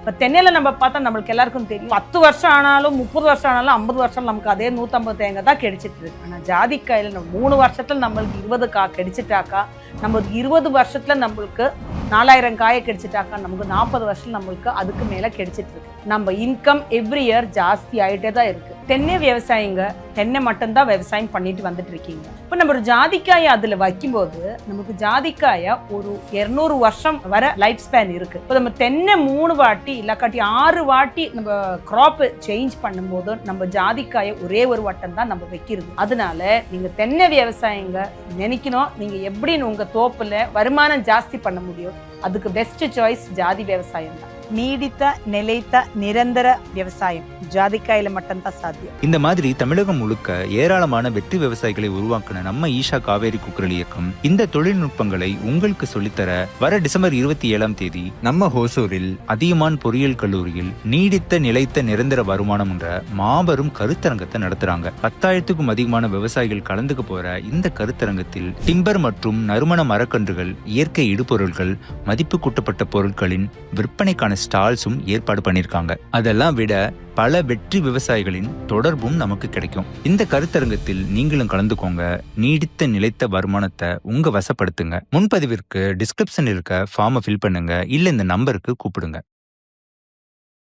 இப்போ தென்னையில நம்ம பார்த்தா நம்மளுக்கு எல்லாருக்கும் தெரியும். பத்து வருஷம் ஆனாலும் முப்பது வருஷம் ஆனாலும் ஐம்பது வருஷம் நமக்கு அதே நூற்றம்பது தேங்காய் தான் கிடைச்சிட்டு இருக்கு. ஆனால் ஜாதிக்காயில் நம்ம மூணு வருஷத்துல நம்மளுக்கு இருபது கா கிடைச்சிட்டாக்கா நம்மளுக்கு இருபது வருஷத்துல நம்மளுக்கு நாலாயிரம் காயை கிடைச்சிட்டாக்கா நமக்கு நாற்பது வருஷம் நம்மளுக்கு அதுக்கு மேலே கிடைச்சிட்டு இருக்கு. நம்ம இன்கம் எவ்ரி இயர் ஜாஸ்தி ஆகிட்டே தான் இருக்கு. தென்னை விவசாயிங்க தென்னை மட்டும்தான் விவசாயம் பண்ணிட்டு வந்துட்டு இருக்கீங்க இப்போ நம்ம ஒரு ஜாதிக்காயை அதில் வைக்கும்போது நமக்கு ஜாதிக்காயை ஒரு இருநூறு வருஷம் வர லைஃப் ஸ்பேன் இருக்கு. இப்போ நம்ம தென்னை மூணு வாட்டி இல்லாக்காட்டி ஆறு வாட்டி நம்ம கிராப் சேஞ்ச் பண்ணும்போது நம்ம ஜாதிக்காயை ஒரே ஒரு வட்டம் தான் நம்ம வைக்கிறது. அதனால நீங்க தென்னை விவசாயிங்க நினைக்கணும். நீங்க எப்படின்னு உங்க தோப்புல வருமானம் ஜாஸ்தி பண்ண முடியும். அதுக்கு பெஸ்ட் சாய்ஸ் ஜாதி விவசாயம் தான். நீடித்த நிலைத்த நிரந்தர விவசாயம் ஜாதிக்காயில மட்டும்தான் சாத்தியம். இந்த மாதிரி தமிழகம் முழுக்க ஏராளமான வெற்றி விவசாயிகளை உருவாக்கின நம்ம ஈஷா காவேரி குக்கரல் இயக்கம் இந்த தொழில்நுட்பங்களை உங்களுக்கு சொல்லித்தர வர டிசம்பர் இருபத்தி ஏழாம் தேதி நம்ம ஹோசூரில் அதியமான் பொறியியல் கல்லூரியில் நீடித்த நிலைத்த நிரந்தர வருமானம் என்ற மாபெரும் கருத்தரங்கத்தை நடத்துறாங்க. பத்தாயிரத்துக்கும் அதிகமான விவசாயிகள் கலந்துக்க போற இந்த கருத்தரங்கத்தில் டிம்பர் மற்றும் நறுமண மரக்கன்றுகள் இயற்கை இடுபொருள்கள் மதிப்பு கூட்டப்பட்ட பொருட்களின் விற்பனைக்கான ஸ்டால்ஸும் ஏற்பாடு பண்ணியிருக்காங்க. அதெல்லாம் விட பல வெற்றி விவசாயிகளின் தொடர்பும் நமக்கு கிடைக்கும். இந்த கருத்தரங்கத்தில் நீங்களும் கலந்துக்கோங்க. நீடித்த நிலைத்த வருமானத்தை உங்க வசப்படுத்துங்க. முன்பதிவிற்கு டிஸ்கிரிப்ஷன் இருக்க ஃபார்மை ஃபில் பண்ணுங்க. இல்ல இந்த நம்பருக்கு கூப்பிடுங்க.